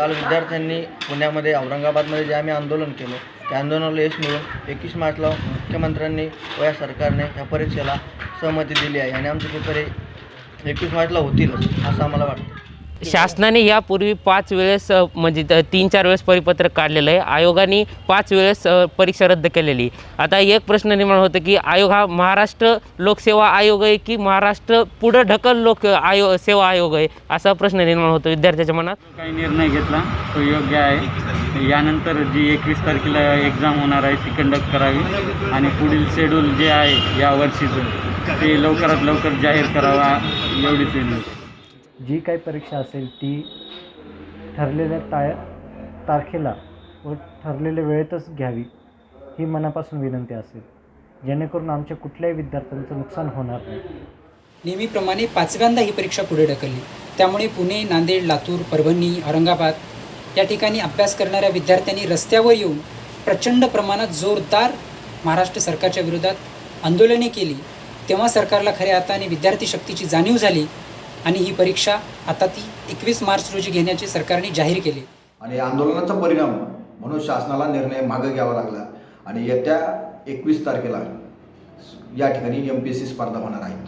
काल विद्यार्थ्यांनी पुण्यामध्ये औरंगाबादमध्ये जे आम्ही आंदोलन केलं त्या आंदोलनाला यश मिळून एकवीस मार्चला मुख्यमंत्र्यांनी व या सरकारने या परीक्षेला सहमती दिली आहे आणि आमचे पेपर हे एकवीस मार्चला होतीलच असं आम्हाला वाटतं. शासनाने यापूर्वी पाच वेळेस म्हणजे तीन चार वेळेस परिपत्रक काढलेलं आहे. आयोगाने पाच वेळेस परीक्षा रद्द केलेली. आता एक प्रश्न निर्माण होतो की आयोग हा महाराष्ट्र लोकसेवा आयोग आहे की महाराष्ट्र पुढं ढकल लोक आयोग सेवा आयोग आहे? असा प्रश्न निर्माण होतो विद्यार्थ्याच्या मनात. काही निर्णय घेतला तो योग्य आहे. यानंतर जी एकवीस तारखेला एक्झाम होणार आहे ती कंडक्ट करावी. आणि पुढील शेड्यूल जे आहे या वर्षीचं ते लवकरात लवकर जाहीर करावा एवढीच विनंती. जी काही परीक्षा असेल ती ठरलेल्या ता तारखेला व ठरलेल्या वेळेतच घ्यावी ही मनापासून विनंती असेल. जेणेकरून आमच्या कुठल्याही विद्यार्थ्यांचं नुकसान होणार नाही. नेहमीप्रमाणे पाचव्यांदा ही परीक्षा पुढे ढकलली. त्यामुळे पुणे नांदेड लातूर परभणी औरंगाबाद या ठिकाणी अभ्यास करणाऱ्या विद्यार्थ्यांनी रस्त्यावर येऊन प्रचंड प्रमाणात जोरदार महाराष्ट्र सरकारच्या विरोधात आंदोलने केली. तेव्हा सरकारला खऱ्या अर्थाने विद्यार्थी शक्तीची जाणीव झाली. आणि ही परीक्षा आता ती एकवीस मार्च रोजी घेण्याचे सरकारने जाहीर केले. आणि आंदोलनाचा परिणाम म्हणून शासनाला निर्णय मागं घ्यावा लागला आणि येत्या एकवीस तारखेला या ठिकाणी एम पी एस सी स्पर्धा होणार आहेत